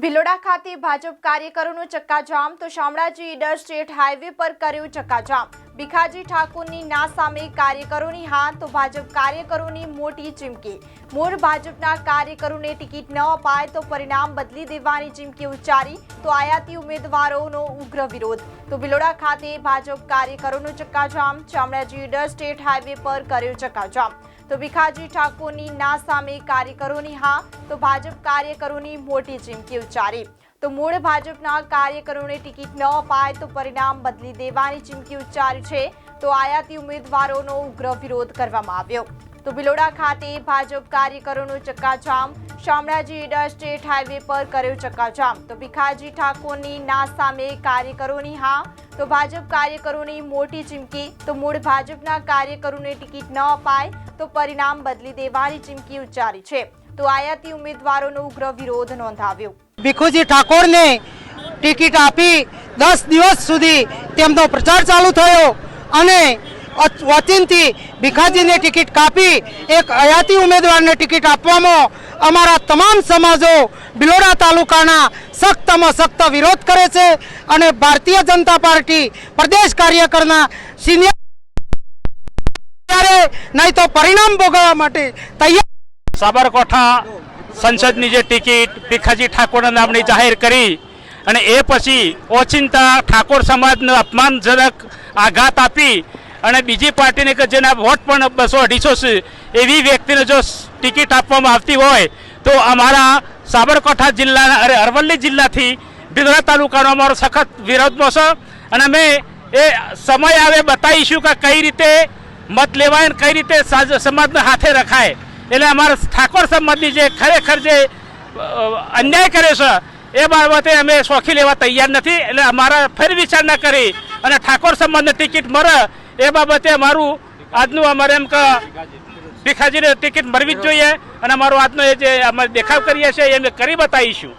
ભિલોડા ખાતે ભાજપ કાર્યકરોનું ચક્કાજામ તો શામળાજી ઈડર સ્ટેટ હાઈવે પર કર્યું ચક્કાજામ. ભીખાજી ઠાકોરની ના સામે કાર્યકરોની હા તો ભાજપ કાર્યકરોની મોટી ચીમકી. મૂળ ભાજપના કાર્યકરોને ટિકિટ ન અપાય તો પરિણામ બદલી દેવાની ચીમકી ઉચ્ચારી તો આયાતી ઉમેદવારોનો ઉગ્ર વિરોધ. તો ભિલોડા ખાતે ભાજપ કાર્યકરોનું ચક્કાજામ, શામળાજી ઈડર સ્ટેટ હાઈવે પર કર્યું ચક્કાજામ. તો ભીખાજી ઠાકોરની ના સામે કાર્યકરોની હા, તો ભાજપ કાર્યકરોની મોટી ચીમકી ઉચ્ચારી. તો મૂળ ભાજપના કાર્યકરોને ટિકિટ ન અપાય તો પરિણામ બદલી દેવાની ચીમકી ઉચ્ચારી છે. તો આયાતી ઉમેદવારોનો ઉગ્ર વિરોધ કરવામાં આવ્યો. તો ભિલોડા ખાતે ભાજપ કાર્યકરોનું ચક્કાજામ, શામળાજી ઇન્ડસ્ટ્રીટ હાઈવે પર કર્યો ચક્કાજામ. તો ભીખાજી ઠાકોરની ના સામે કાર્યકરોની હા, તો ભાજપ કાર્યકરોની મોટી ચીમકી, તો મૂળ ભાજપના કાર્યકરોને ટિકિટ ન અપાય, તો પરિણામ બદલી દેવાની ચીમકી ઉચ્ચારી છે. તો આયાતી ઉમેદવારોનો ઉગ્ર વિરોધ નોંધાવ્યો. ભીખુજી ઠાકોરને ટિકિટ આપી દસ દિવસ સુધી તેમનો પ્રચાર ચાલુ થયો અને વચનથી ભીખાજીને ટિકિટ કાપી એક હયાતી ઉમેદવારને ટિકિટ આપવામાં અમારા તમામ સમાજો બિલોડા તાલુકાના સખ્તમાં સખ્ત વિરોધ કરે છે અને ભારતીય જનતા પાર્ટી પ્રદેશ કાર્યકરના સિનિયર નહીં તો પરિણામ ભોગવવા માટે તૈયાર સાબરકાંઠા સંસદની જે ટિકિટ ભીખાજી ઠાકોરના નામની જાહેર કરી અને એ પછી ઓચિંતા ઠાકોર સમાજને અપમાનજનક આઘાત આપી અને બીજી પાર્ટીને કે જેના વોટ પણ બસો અઢીસો છે, એવી વ્યક્તિને જો ટિકિટ આપવામાં આવતી હોય, તો અમારા સાબરકાંઠા જિલ્લાના અરે અરવલ્લી જિલ્લાથી બિદરા તાલુકાનો અમારો સખત વિરોધમાં છે. અને અમે એ સમય આવે બતાવીશું કે કઈ રીતે મત લેવાય અને કઈ રીતે સમાજને હાથે રખાય. એટલે અમારા ઠાકોર સમાજની જે ખરેખર જે અન્યાય કરે છે, એ બાબતે અમે શોખી લેવા તૈયાર નથી. એટલે અમારા ફેર વિચારણા કરી અને ઠાકોર સમાજને ટિકિટ મળે એ બાબતે અમારું આજનું અમારે એમ કે ભીખાજીને ટિકિટ મળવી જ જોઈએ અને અમારો આજનો એ જે અમે દેખાવ કરીએ છીએ એ અમે કરી બતાવીશું.